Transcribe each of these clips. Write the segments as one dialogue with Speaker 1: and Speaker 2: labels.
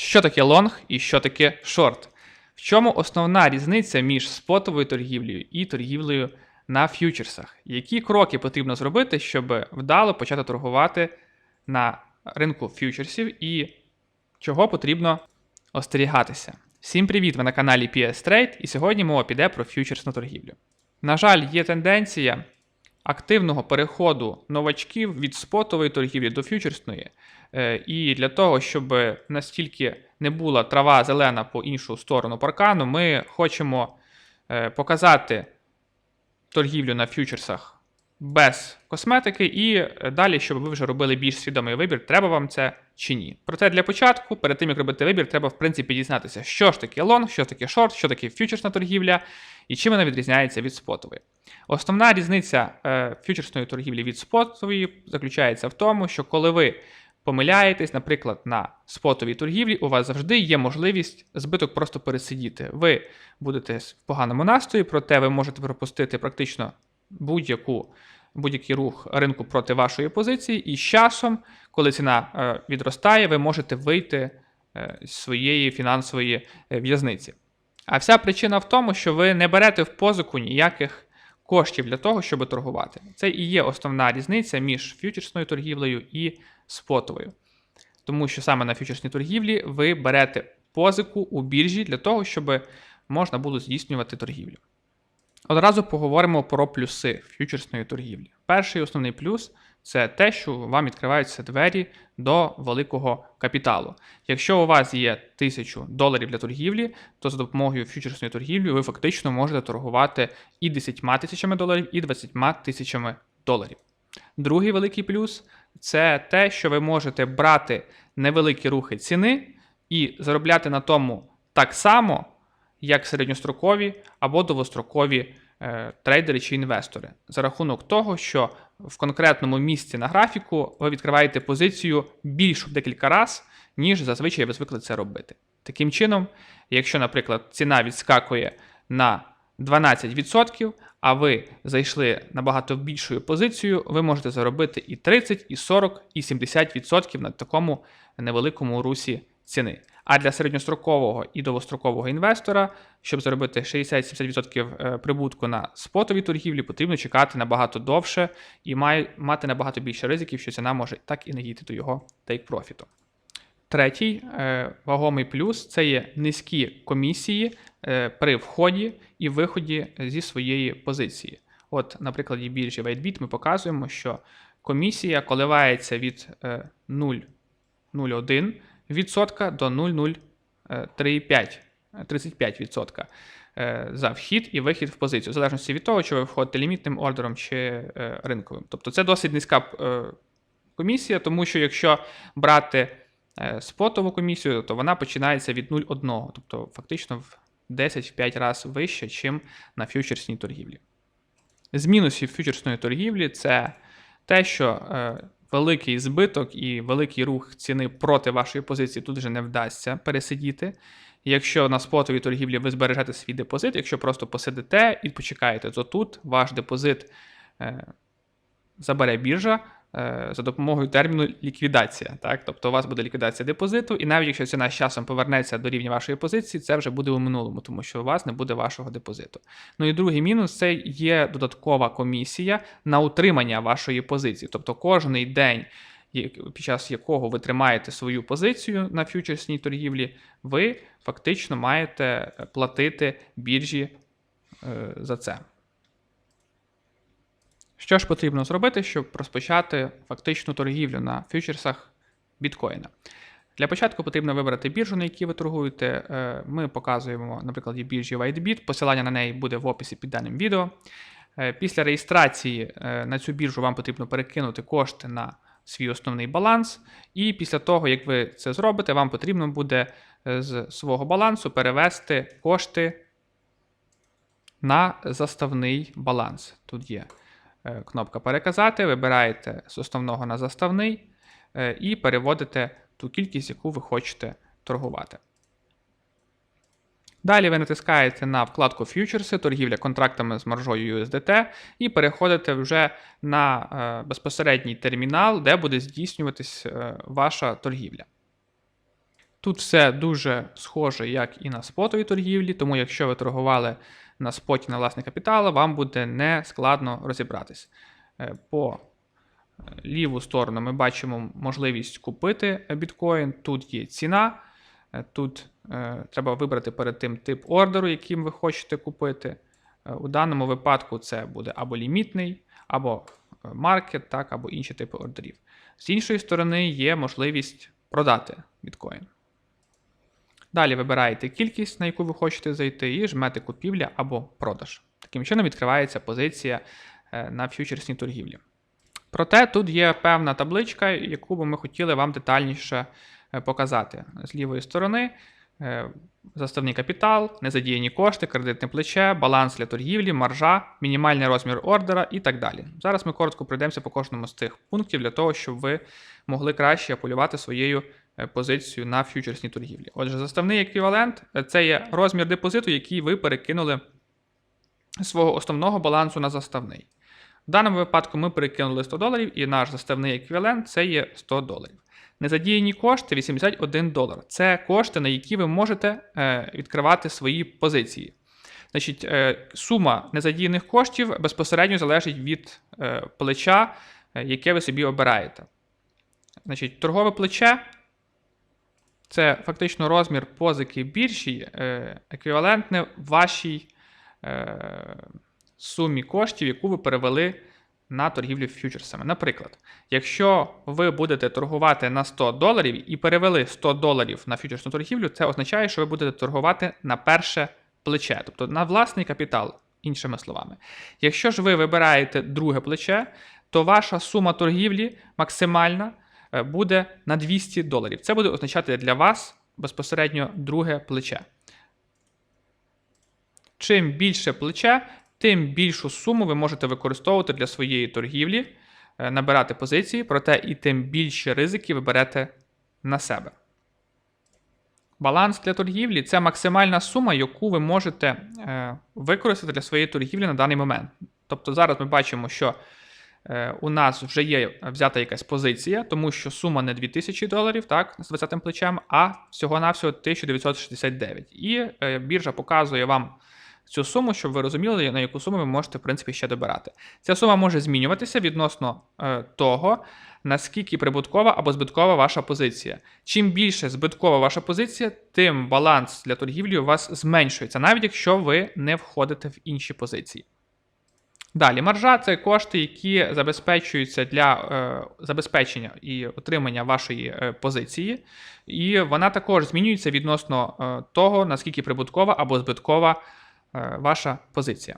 Speaker 1: Що таке лонг і що таке шорт? В чому основна різниця між спотовою торгівлею і торгівлею на ф'ючерсах? Які кроки потрібно зробити, щоб вдало почати торгувати на ринку ф'ючерсів і чого потрібно остерігатися? Всім привіт! Ви на каналі PS Trade, і сьогодні мова піде про ф'ючерсну торгівлю. На жаль, є тенденція активного переходу новачків від спотової торгівлі до ф'ючерсної. Е, І для того, щоб настільки не була трава зелена по іншу сторону паркану, ми хочемо е, показати торгівлю на ф'ючерсах без косметики, і е, далі, щоб ви вже робили більш свідомий вибір, треба вам це чи ні. Проте для початку, перед тим як робити вибір, треба в принципі дізнатися, що ж таке лонг, що таке шорт, що таке ф'ючерсна торгівля і чим вона відрізняється від спотової. Основна різниця ф'ючерсної торгівлі від спотової заключається в тому, що коли ви помиляєтесь, наприклад, на спотовій торгівлі, у вас завжди є можливість збиток просто пересидіти. Ви будете в поганому настрої, проте ви можете пропустити практично будь-яку. Будь-який рух ринку проти вашої позиції, і з часом, коли ціна е, відростає, ви можете вийти е, з своєї фінансової е, в'язниці. А вся причина в тому, що ви не берете в позику ніяких коштів для того, щоб торгувати. Це і є основна різниця між ф'ючерсною торгівлею і спотовою. Тому що саме на ф'ючерсній торгівлі ви берете позику у біржі для того, щоб можна було здійснювати торгівлю. Одразу поговоримо про плюси ф'ючерсної торгівлі. Перший основний плюс це те, що вам відкриваються двері до великого капіталу. Якщо у вас є 1000 доларів для торгівлі, то за допомогою ф'ючерсної торгівлі ви фактично можете торгувати і 10 тисячами доларів, і 20 тисячами доларів. Другий великий плюс це те, що ви можете брати невеликі рухи ціни і заробляти на тому так само, як середньострокові або довгострокові е, трейдери чи інвестори, за рахунок того, що в конкретному місці на графіку ви відкриваєте позицію більшу в декілька разів, ніж зазвичай ви звикли це робити. Таким чином, якщо, наприклад, ціна відскакує на 12%, а ви зайшли набагато більшою позицією, ви можете заробити і 30, і 40, і 70% на такому невеликому русі ціни. А для середньострокового і довгострокового інвестора, щоб заробити 60-70% прибутку на спотовій торгівлі, потрібно чекати набагато довше і мати набагато більше ризиків, що ціна може так і не дійти до його тейк-профіту. Третій е, вагомий плюс це є низькі комісії е, при вході і виході зі своєї позиції. От, на прикладі біржі WhiteBit ми показуємо, що комісія коливається від е, 0,01 відсотка до 0,035 35% е, за вхід і вихід в позицію, в залежності від того, чи ви входите лімітним ордером чи е, ринковим. Тобто це досить низька е, комісія, тому що якщо брати спотову комісію, то вона починається від 0,1, тобто фактично в 10-5 разів вище, ніж на фьючерсній торгівлі. З мінусів фьючерсної торгівлі це те, що великий збиток і великий рух ціни проти вашої позиції тут вже не вдасться пересидіти. Якщо на спотовій торгівлі ви збережете свій депозит, якщо просто посидите і почекаєте, то тут ваш депозит е, забере біржа е, за допомогою терміну ліквідація. Так? Тобто у вас буде ліквідація депозиту, і навіть якщо ціна з часом повернеться до рівня вашої позиції, це вже буде у минулому, тому що у вас не буде вашого депозиту. Ну і другий мінус це є додаткова комісія на утримання вашої позиції. Тобто кожний день. Під час якого ви тримаєте свою позицію на фьючерсній торгівлі, ви фактично маєте платити біржі е, за це. Що ж потрібно зробити, щоб розпочати фактичну торгівлю на фьючерсах біткоїна? Для початку потрібно вибрати біржу, на якій ви торгуєте. Е, ми показуємо, на прикладі біржі WhiteBit. Посилання на неї буде в описі під даним відео. Е, після реєстрації на цю біржу вам потрібно перекинути кошти на свій основний баланс. І після того, як ви це зробите, вам потрібно буде е, з свого балансу перевести кошти на заставний баланс. Тут є е, кнопка Переказати, вибираєте з основного на заставний е, і переводите ту кількість, яку ви хочете торгувати. Далі ви натискаєте на вкладку Фьючерси, торгівля контрактами з маржою USDT, і переходите вже на е, безпосередній термінал, де буде здійснюватись е, ваша торгівля. Тут все дуже схоже, як і на спотовій торгівлі, тому якщо ви торгували на споті на власний капітал, вам буде не складно розібратись. Е, По е, ліву сторону ми бачимо можливість купити біткоін. Тут є ціна. Е, Тут треба вибрати перед тим тип ордеру, яким ви хочете купити. У даному випадку це буде або лімітний, або маркет, так, або інші типи ордерів. З іншої сторони, є можливість продати біткоін. Далі вибираєте кількість, на яку ви хочете зайти, і жмете купівля або продаж. Таким чином відкривається позиція е, на фьючерсній торгівлі. Проте тут є певна табличка, яку би ми хотіли вам детальніше е, показати. З лівої сторони е, заставний капітал, незадіяні кошти, кредитне плече, баланс для торгівлі, маржа, мінімальний розмір ордера і так далі. Зараз ми коротко пройдемося по кожному з тих пунктів для того, щоб ви могли краще апелювати своєю е, позицією на фьючерсній торгівлі. Отже, заставний еквівалент е, це є розмір депозиту, який ви перекинули свого основного балансу на заставний. В даному випадку ми перекинули 100 доларів, і наш заставний еквівалент це є 100 доларів. Незадіяні кошти 81 долар. Це кошти, на які ви можете е, відкривати свої позиції. Значить, сума незадіяних коштів безпосередньо залежить від плеча, яке ви собі обираєте. Значить, торгове плече це фактично розмір позики біржі, е, еквівалентне вашій е, сумі коштів, яку ви перевели на торгівлю фьючерсами. Наприклад, якщо ви будете торгувати на 100 доларів і перевели 100 доларів на фьючерсну торгівлю, це означає, що ви будете торгувати на перше плече, тобто на власний капітал, іншими словами. Якщо ж ви вибираєте друге плече, то ваша сума торгівлі максимальна буде на 200 доларів. Це буде означати для вас безпосередньо друге плече. Чим більше плече, тим більшу суму ви можете використовувати для своєї торгівлі, е, набирати позиції, проте і тим більше ризики ви берете на себе. Баланс для торгівлі це максимальна сума, яку ви можете е, використати для своєї торгівлі на даний момент. Тобто зараз ми бачимо, що е, у нас вже є взята якась позиція, тому що сума не 2000 доларів, так, з 20 плечем, а всього-навсього 1969. І е, біржа показує вам цю суму, щоб ви розуміли, на яку суму ви можете, в принципі, ще добирати. Ця сума може змінюватися відносно е, того, наскільки прибуткова або збиткова ваша позиція. Чим більше збиткова ваша позиція, тим баланс для торгівлі у вас зменшується, навіть якщо ви не входите в інші позиції. Далі, маржа це кошти, які забезпечуються для е, забезпечення і отримання вашої е, позиції, і вона також змінюється відносно е, того, наскільки прибуткова або збиткова е, ваша позиція.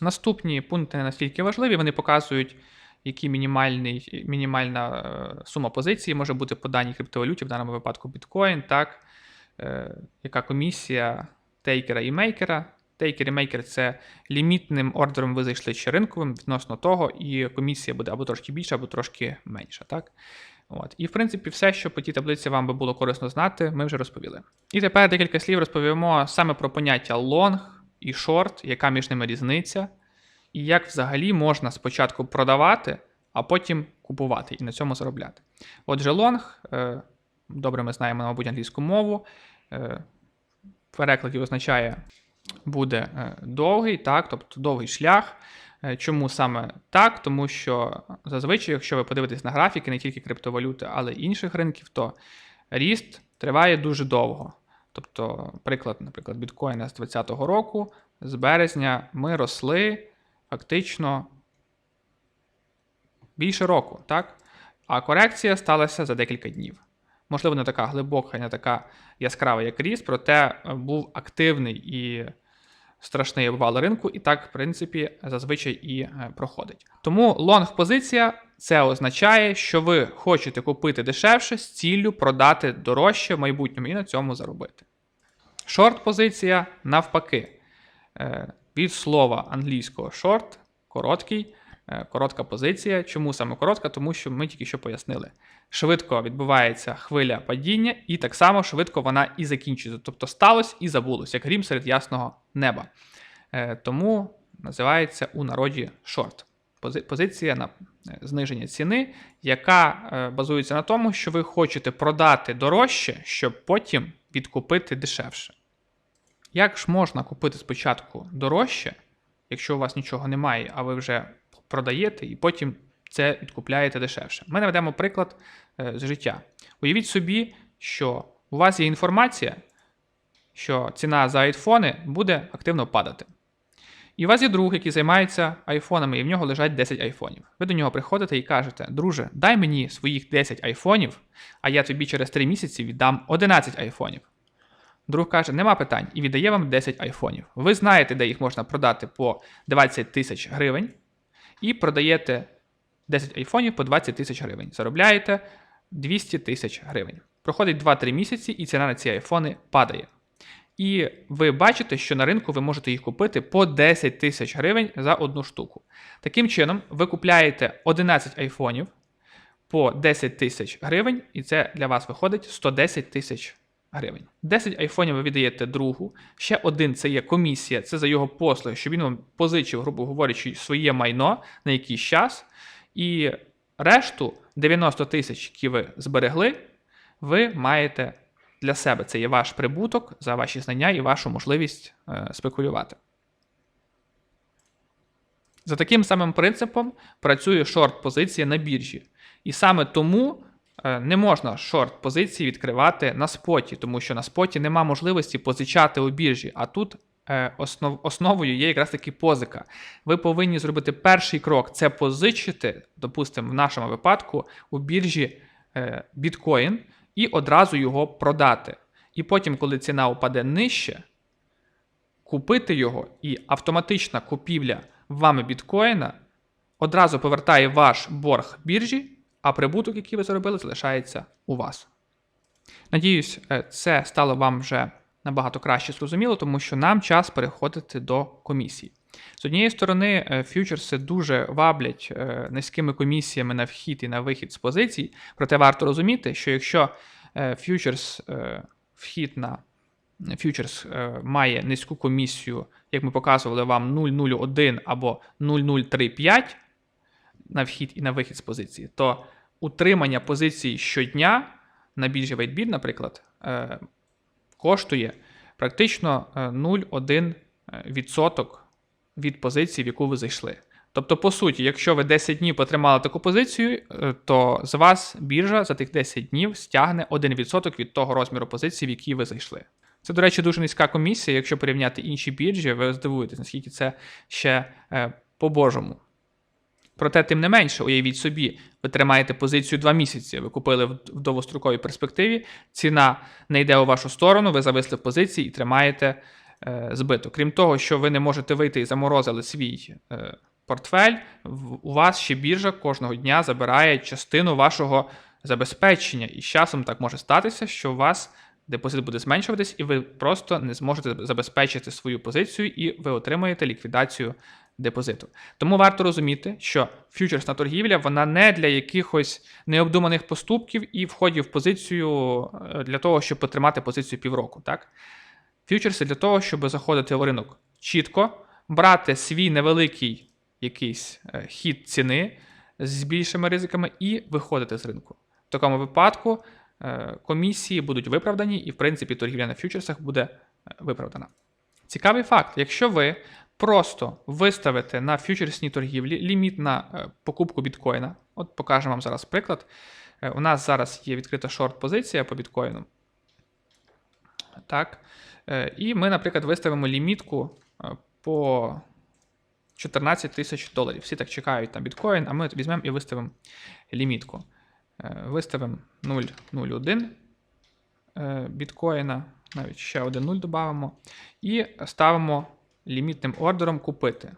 Speaker 1: Наступні пункти не настільки важливі, вони показують, які мінімальний, мінімальна е, сума позиції може бути по даній криптовалюті, в даному випадку біткоін, так, е, яка комісія тейкера і мейкера. Тейкер і мейкер це лімітним ордером ви зайшли чи ринковим відносно того, і комісія буде або трошки більша, або трошки менша. Так? От. І в принципі, все, що по тій таблиці вам би було корисно знати, ми вже розповіли. І тепер декілька слів розповімо саме про поняття long і short, яка між ними різниця, і як взагалі можна спочатку продавати, а потім купувати і на цьому заробляти. Отже, long, е, добре, ми знаємо, мабуть, англійську мову. е, В перекладі означає буде е, довгий, так, тобто довгий шлях. Е, Чому саме так? Тому що зазвичай, якщо ви подивитесь на графіки не тільки криптовалюти, але й інших ринків, то ріст триває дуже довго. Тобто, приклад, наприклад, біткоїна з 2020 року, з березня ми росли фактично більше року, так? А корекція сталася за декілька днів. Можливо, не така глибока, не така яскрава, як ріст, проте е, був активний і страшний обвал ринку, і так, в принципі, зазвичай і е, проходить. Тому лонг позиція це означає, що ви хочете купити дешевше з ціллю продати дорожче в майбутньому і на цьому заробити. Шорт позиція навпаки. Е, Від слова англійського short короткий, коротка позиція. Чому саме коротка? Тому що ми тільки що пояснили. Швидко відбувається хвиля падіння, і так само швидко вона і закінчується. Тобто сталося і забулось, як грім серед ясного неба. Е, Тому називається у народі шорт позиція на е, зниження ціни, яка е, базується на тому, що ви хочете продати дорожче, щоб потім відкупити дешевше. Як ж можна купити спочатку дорожче, якщо у вас нічого немає, а ви вже продаєте і потім це відкупляєте дешевше? Ми наведемо приклад е, з життя. Уявіть собі, що у вас є інформація, що ціна за айфони буде активно падати. І у вас є друг, який займається айфонами, і в нього лежать 10 айфонів. Ви до нього приходите і кажете: друже, дай мені своїх 10 айфонів, а я тобі через 3 місяці віддам 11 айфонів. Друг каже, нема питань, і віддає вам 10 айфонів. Ви знаєте, де їх можна продати по 20 тисяч гривень, і продаєте 10 айфонів по 20 тисяч гривень. Заробляєте 200 тисяч гривень. Проходить 2-3 місяці, і ціна на ці айфони падає. І ви бачите, що на ринку ви можете їх купити по 10 тисяч гривень за одну штуку. Таким чином, ви купляєте 11 айфонів по 10 тисяч гривень, і це для вас виходить 110 тисяч гривень. 10 айфонів ви віддаєте другу, ще один це є комісія, це за його послуги, що він вам позичив, грубо говорячи, своє майно на якийсь час. І решту 90 тисяч, які ви зберегли, ви маєте для себе. Це є ваш прибуток за ваші знання і вашу можливість е, спекулювати. За таким самим принципом працює шорт-позиція на біржі. І саме тому не можна шорт-позиції відкривати на споті, тому що на споті нема можливості позичати у біржі, а тут е, основ, основою є якраз таки позика. Ви повинні зробити перший крок це позичити, допустимо, в нашому випадку у біржі е, біткоін і одразу його продати. І потім, коли ціна упаде нижче, купити його, і автоматична купівля вами біткоїна одразу повертає ваш борг біржі, а прибуток, який ви заробили, залишається у вас. Надіюсь, е, це стало вам вже набагато краще зрозуміло, тому що нам час переходити до комісії. З однієї сторони, е, фьючерси дуже ваблять е, низькими комісіями на вхід і на вихід з позицій, проте варто розуміти, що якщо фьючерс, вхід на фьючерс має низьку комісію, як ми показували вам 0,01 або 0,035 на вхід і на вихід з позиції, то утримання позиції щодня на біржі WaitBid, наприклад, е, коштує практично е, 0,1% від позиції, в яку ви зайшли. Тобто, по суті, якщо ви 10 днів потримали таку позицію, е, то з вас біржа за тих 10 днів стягне 1% від того розміру позиції, в якій ви зайшли. Це, до речі, дуже низька комісія. Якщо порівняти інші біржі, ви здивуєтесь, наскільки це ще е, по-божому. Проте, тим не менше, уявіть собі, ви тримаєте позицію 2 місяці, ви купили в довгостроковій перспективі, ціна не йде у вашу сторону, ви зависли в позиції і тримаєте е, збиток. Крім того, що ви не можете вийти і заморозили свій е, портфель, у вас ще біржа кожного дня забирає частину вашого забезпечення. І з часом так може статися, що у вас депозит буде зменшуватись, і ви просто не зможете забезпечити свою позицію, і ви отримаєте ліквідацію депозиту. Тому варто розуміти, що фьючерсна торгівля вона не для якихось необдуманих поступків і входів в позицію е, для того, щоб потримати позицію півроку. Так? Фьючерси для того, щоб заходити в ринок чітко, брати свій невеликий якийсь е, хід ціни з більшими ризиками і виходити з ринку. В такому випадку е, комісії будуть виправдані, і, в принципі, торгівля на фьючерсах буде виправдана. Цікавий факт: якщо ви просто виставите на фьючерсній торгівлі ліміт на е, покупку біткоїна, от покажемо вам зараз приклад. Е, У нас зараз є відкрита шорт-позиція по біткоїну. Так. Е, І ми, наприклад, виставимо лімітку по 14 тисяч доларів. Всі так чекають на біткоін, а ми візьмемо і виставимо лімітку. Виставимо 0,01 е, біткоїна, навіть ще один 0 додамо, і ставимо лімітним ордером купити.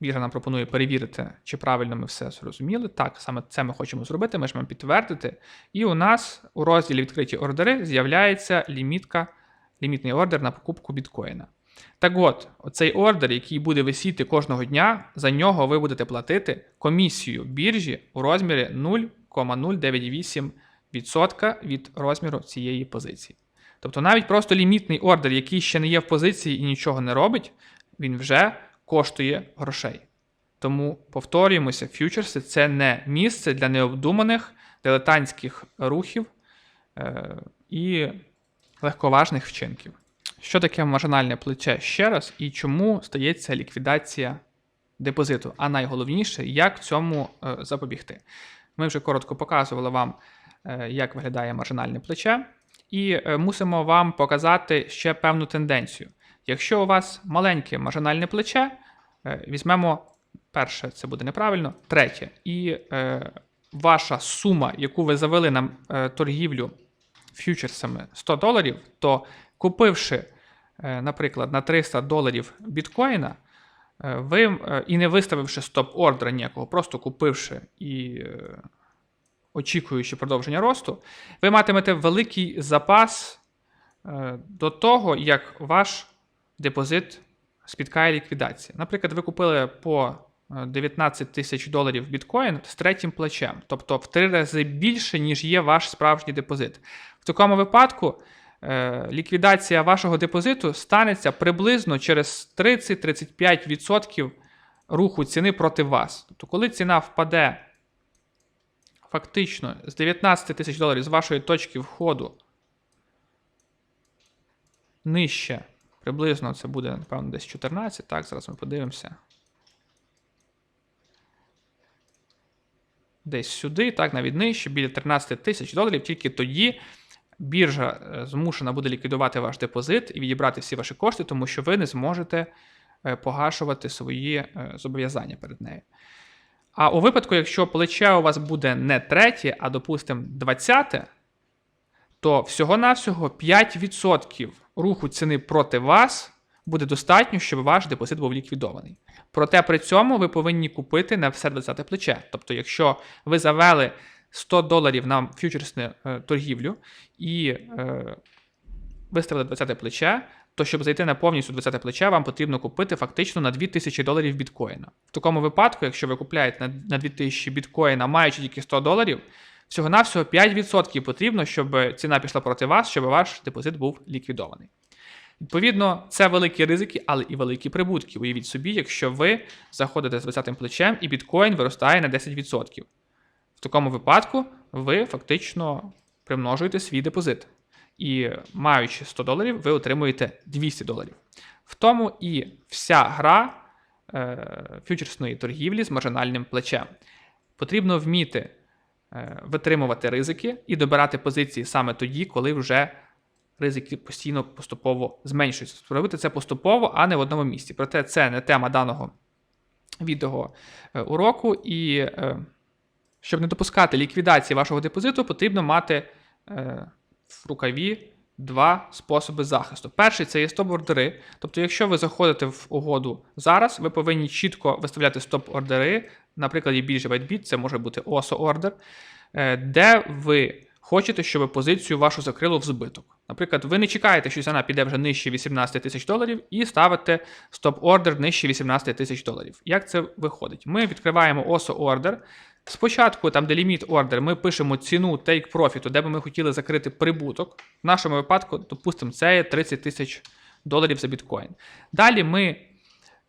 Speaker 1: Біржа нам пропонує перевірити, чи правильно ми все зрозуміли. Так, саме це ми хочемо зробити, ми ж маємо підтвердити. І у нас у розділі відкриті ордери з'являється лімітка, лімітний ордер на покупку біткоїна. Так от, оцей ордер, який буде висіти кожного дня, за нього ви будете платити комісію біржі у розмірі 0,098% від розміру цієї позиції. Тобто навіть просто лімітний ордер, який ще не є в позиції і нічого не робить, він вже коштує грошей. Тому повторюємося, фьючерси це не місце для необдуманих дилетантських рухів е, і легковажних вчинків. Що таке маржинальне плече ще раз і чому стається ліквідація депозиту? А найголовніше, як цьому е, запобігти? Ми вже коротко показували вам, е, як виглядає маржинальне плече, і е, мусимо вам показати ще певну тенденцію. Якщо у вас маленьке маржинальне плече, е, візьмемо перше, це буде неправильно, третє, і е, ваша сума, яку ви завели на е, торгівлю фьючерсами 100 доларів, то купивши, е, наприклад, на 300 доларів біткоїна, ви е, і не виставивши стоп-ордера ніякого, просто купивши і е, очікуючи продовження росту, ви матимете великий запас е, до того, як ваш депозит спіткає ліквідація. Наприклад, ви купили по е, 19 тисяч доларів біткоін з третім плечем, тобто в три рази більше, ніж є ваш справжній депозит. В такому випадку е, ліквідація вашого депозиту станеться приблизно через 30-35% руху ціни проти вас. Тобто, коли ціна впаде фактично з 19 тисяч доларів з вашої точки входу нижче, приблизно це буде, напевно, десь 14. Так, зараз ми подивимося. Десь сюди, так, навіть нижче, біля 13 тисяч доларів, тільки тоді біржа е, змушена буде ліквідувати ваш депозит і відібрати всі ваші кошти, тому що ви не зможете е, погашувати свої е, зобов'язання перед нею. А у випадку, якщо плече у вас буде не третє, а допустимо 20, то всього-навсього 5% руху ціни проти вас буде достатньо, щоб ваш депозит був ліквідований. Проте при цьому ви повинні купити на все 20 плече. Тобто, якщо ви завели 100 доларів на фьючерсну е, торгівлю і е, виставили 20 плече, то щоб зайти на повністю 20 плече, вам потрібно купити фактично на 2000 доларів біткоїна. В такому випадку, якщо ви купляєте на, на 2000 біткоїна, маючи тільки 100 доларів, всього-навсього 5% потрібно, щоб ціна пішла проти вас, щоб ваш депозит був ліквідований. Відповідно, це великі ризики, але і великі прибутки. Уявіть собі, якщо ви заходите з 20 плечем і біткоін виростає на 10%. В такому випадку ви фактично примножуєте свій депозит. І маючи 100 доларів, ви отримуєте 200 доларів. В тому і вся гра е, фьючерсної торгівлі з маржинальним плечем. Потрібно вміти е, витримувати ризики і добирати позиції саме тоді, коли вже ризики постійно поступово зменшуються. Робити це поступово, а не в одному місці. Проте це не тема даного відео е, уроку. І е, щоб не допускати ліквідації вашого депозиту, потрібно мати е, в рукаві два способи захисту. Перший це є стоп-ордери. Тобто, якщо ви заходите в угоду зараз, ви повинні чітко виставляти стоп-ордери. На прикладі біржі WhiteBit, це може бути OSO ордер, е, де ви хочете, щоб позицію вашу закрило в збиток. Наприклад, ви не чекаєте, що ціна піде вже нижче 18 тисяч доларів, і ставите стоп-ордер нижче 18 тисяч доларів. Як це виходить? Ми відкриваємо OSO ордер. Спочатку, там, де ліміт ордер, ми пишемо ціну take profit, де би ми хотіли закрити прибуток. В нашому випадку, допустимо, це є 30 тисяч доларів за біткоін. Далі ми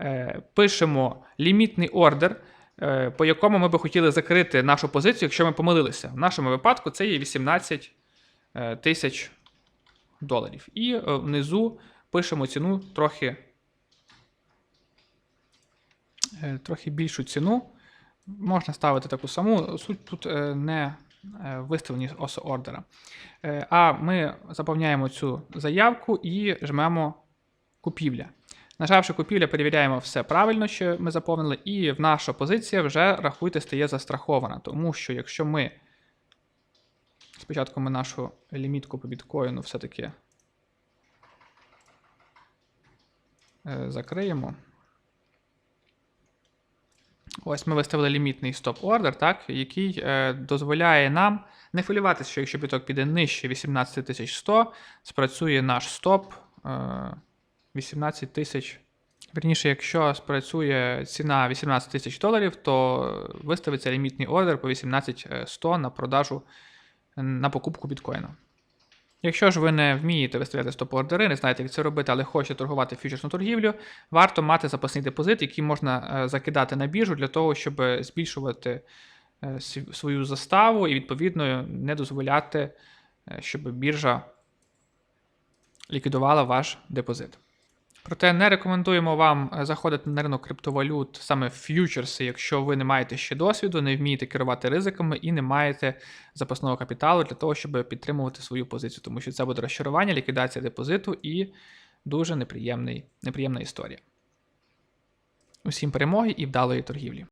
Speaker 1: е, пишемо лімітний ордер, е, по якому ми би хотіли закрити нашу позицію, якщо ми помилилися. В нашому випадку це є 18 е, тисяч доларів. І е, внизу пишемо ціну трохи, е, трохи більшу ціну. Можна ставити таку саму. Суть тут е, не е, виставлені ос ордера. Е, А ми заповняємо цю заявку і жмемо купівля. Нажавши купівля, перевіряємо все правильно, що ми заповнили, і в наша позиція вже, рахуйте, стає застрахована. Тому що якщо ми спочатку ми нашу лімітку по біткоїну все-таки закриємо. Ось ми виставили лімітний стоп-ордер, так, який е, дозволяє нам не хвилюватися, що якщо біток піде нижче 18100, спрацює наш стоп е, 18 тисяч. Верніше, якщо спрацює ціна 18 тисяч доларів, то виставиться лімітний ордер по 18100 на продажу на покупку біткоїну. Якщо ж ви не вмієте виставляти стоп-ордери, не знаєте, як це робити, але хочете торгувати фьючерсну торгівлю, варто мати запасний депозит, який можна е, закидати на біржу для того, щоб збільшувати е, свою заставу і, відповідно, не дозволяти, е, щоб біржа ліквідувала ваш депозит. Проте не рекомендуємо вам е, заходити на ринок криптовалют саме в ф'ючерси, якщо ви не маєте ще досвіду, не вмієте керувати ризиками і не маєте запасного капіталу для того, щоб підтримувати свою позицію, тому що це буде розчарування, ліквідація депозиту і дуже неприємний, неприємна історія. Усім перемоги і вдалої торгівлі.